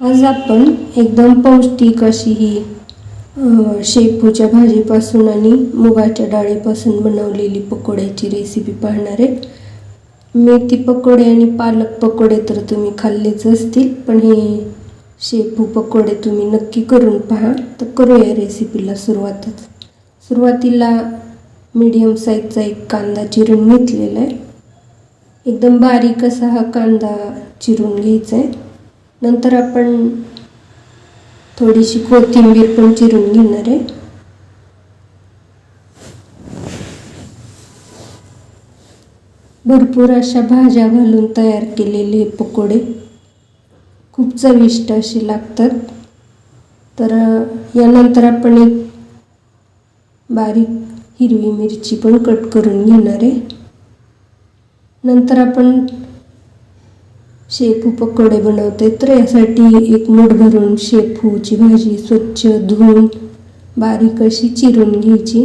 आज आपण एकदम पौष्टिक अशी ही शेपूच्या भाजीपासून आणि मुगाच्या डाळीपासून बनवलेली पकोड्याची रेसिपी पाहणार आहे. मेथी पकोडे आणि पालक पकोडे तर तुम्ही खाल्लेच असतील पण हे शेपू पकोडे तुम्ही नक्की करून पहा. तर करूया रेसिपीला सुरुवातच. सुरुवातीला मीडियम साईजचा एक कांदा चिरून घेतलेला आहे. एकदम बारीक असा हा कांदा चिरून घ्यायचा आहे. नंतर आपण थोडीशी कोथिंबीर पण चिरून घेणार आहे. भरपूर अशा भाज्या घालून तयार केलेले पकोडे. खूप चविष्ट असे लागतात. तर यानंतर आपण एक बारीक हिरवी मिरची पण कट करून घेणार आहे. नंतर आपण शेपू पकोडे बनवते तर यासाठी एक मूठ भरून शेपूची भाजी स्वच्छ धुवून बारीक अशी चिरून घ्यायची.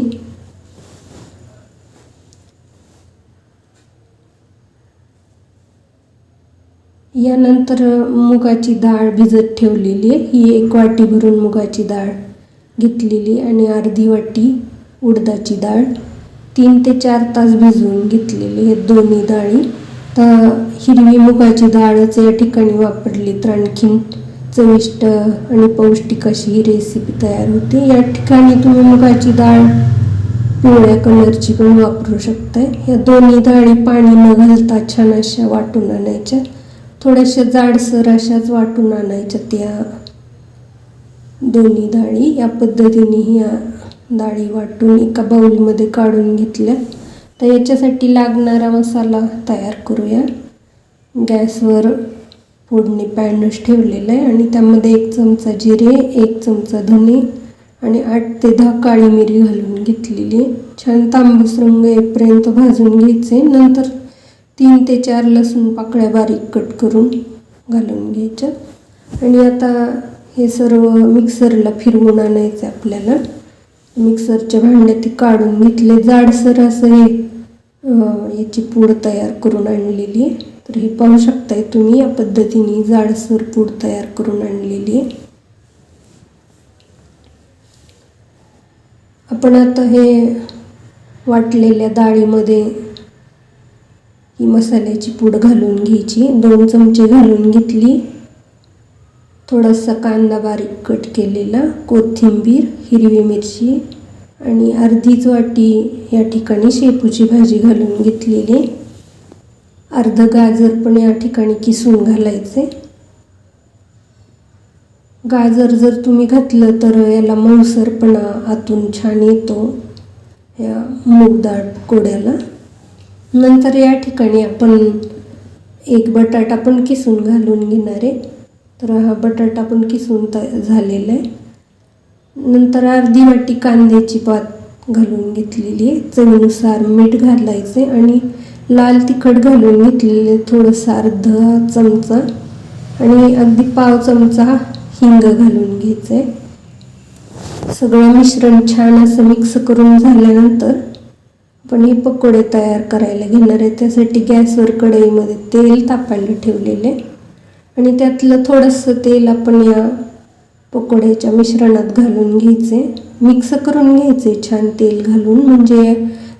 यानंतर मुगाची डाळ भिजत ठेवलेली आहे. ही एक वाटी भरून मुगाची डाळ घेतलेली आणि अर्धी वाटी उडदाची डाळ तीन ते चार तास भिजवून घेतलेली हे दोन्ही डाळी तर हिरवी मुगाची डाळच या ठिकाणी वापरली तर आणखीन चविष्ट आणि पौष्टिक अशी ही रेसिपी तयार होते. या ठिकाणी तुम्ही मुगाची डाळ पिवळ्या कलरची पण वापरू शकताय. या दोन्ही डाळी पाणी न घालता छान अशा वाटून आणायच्या. थोड्याशा जाडसर अशाच वाटून आणायच्या त्या दोन्ही डाळी. या पद्धतीने ह्या डाळी वाटून एका बाउलमध्ये काढून घेतल्या. तर याच्यासाठी लागणारा मसाला तयार करूया. गॅसवर फोडणी पॅनच ठेवलेलं आहे आणि त्यामध्ये एक चमचा जिरे एक चमचा धने आणि आठ ते दहा काळी मिरी घालून घेतलेली छान तांबूस रंग येईपर्यंत भाजून घ्यायचे. नंतर तीन ते चार लसूण पाकळ्या बारीक कट करून घालून घ्यायच्या. आणि आता हे सर्व मिक्सरला फिरवून आणायचं आहे आपल्याला. मिक्सरच्या भांड्यात काढून घेतले. जाडसर असं हे याची पूड तयार करून आणलेली. तर हे पाहू शकताय तुम्ही या पद्धतीने जाडसर पूड तयार करून आणलेली. आपण आता हे वाटलेल्या डाळीमध्ये ही मसाल्याची पूड घालून घ्यायची. दोन चमचे घालून घेतली. थोडासा कांदा बारीक कट केलेला कोथिंबीर हिरवी मिरची आणि अर्धीच वाटी या ठिकाणी शेपूची भाजी घालून घेतलेली. अर्धं गाजर पण या ठिकाणी किसून घालायचे. गाजर जर तुम्ही घातलं तर याला मऊसरपणा आतून छान येतो या मूग कोड्याला. नंतर या ठिकाणी आपण एक बटाटा पण किसून घालून घेणार आहे. तर हा बटाटा पण किसून त झालेला आहे नंतर अर्धी वाटी कांद्याची पात घालून घेतलेली आहे. चवीनुसार मीठ घालायचे आणि लाल तिखट घालून घेतलेले थोडंसं अर्धा चमचा आणि अगदी पाव चमचा हिंग घालून घ्यायचं आहे सगळं मिश्रण छान असं मिक्स करून झाल्यानंतर आपण हे पकोडे तयार करायला घेणार आहे. त्यासाठी गॅसवर कढईमध्ये तेल तापायला ठेवलेले आहे. आणि त्यातलं थोडंसं तेल आपण या पकोड्याच्या मिश्रणात घालून घ्यायचे. मिक्स करून घ्यायचे छान तेल घालून. म्हणजे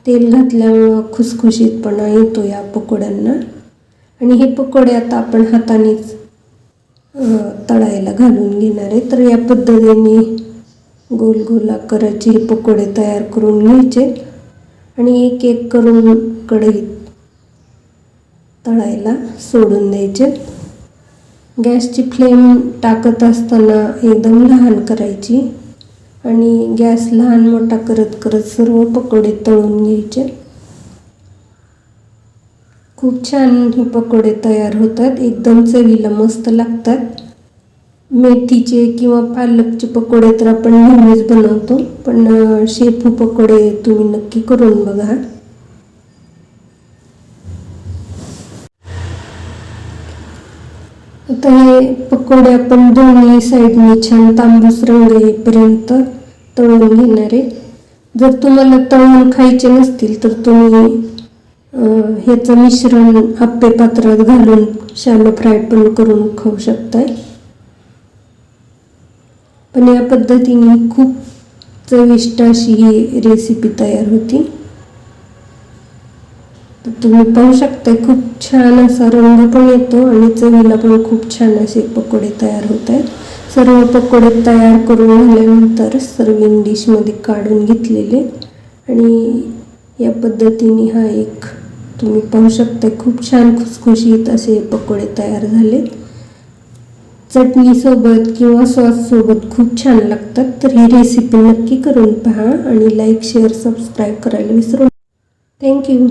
तेल घातल्यामुळं खुसखुशीतपणा येतो या पकोड्यांना. आणि हे पकोडे आता आपण हातानेच तळायला घालून घेणार आहे. तर या पद्धतीने गोल गोल आकाराचे हे पकोडे तयार करून घ्यायचे. आणि एक एक करून कढईत तळायला सोडून द्यायचे. गॅसची फ्लेम टाकत असताना एकदम लहान करायची आणि गॅस लहान मोठा करत करत सर्व पकोडे तळून घ्यायचे. खूप छान हे पकोडे तयार होतात एकदम चवीला मस्त लागतात. मेथीचे किंवा पालकचे पकोडे तर आपण नेहमीच बनवतो पण शेपू पकोडे तुम्ही नक्की करून बघा. आता हे पकोडे आपण दोन्ही साईडने छान तांबूस रंग येईपर्यंत तळून घेणार आहे. जर तुम्हाला तळून खायचे नसतील तर तुम्ही ह्याचं मिश्रण आप्पे पात्रात घालून शालो फ्राय पण करून खाऊ शकताय. पण या पद्धतीने खूप चविष्ट अशी ही रेसिपी तयार होती. तर तुम्ही पाहू शकता खूप छान असा रंग पण येतो आणि चवीला पण खूप छान असे पकोडे तयार होत आहेत. सर्व पकोडे तयार करून झाल्यानंतर सर्विंग डिशमध्ये काढून घेतलेले. आणि या पद्धतीने हा एक तुम्ही पाहू शकता खूप छान खुसखुशीत असे पकोडे तयार झालेत चटणीसोबत किंवा सॉससोबत खूप छान लागतात तर ही रेसिपी नक्की करून पहा आणि लाईक शेअर सबस्क्राईब करायला विसरू थँक्यू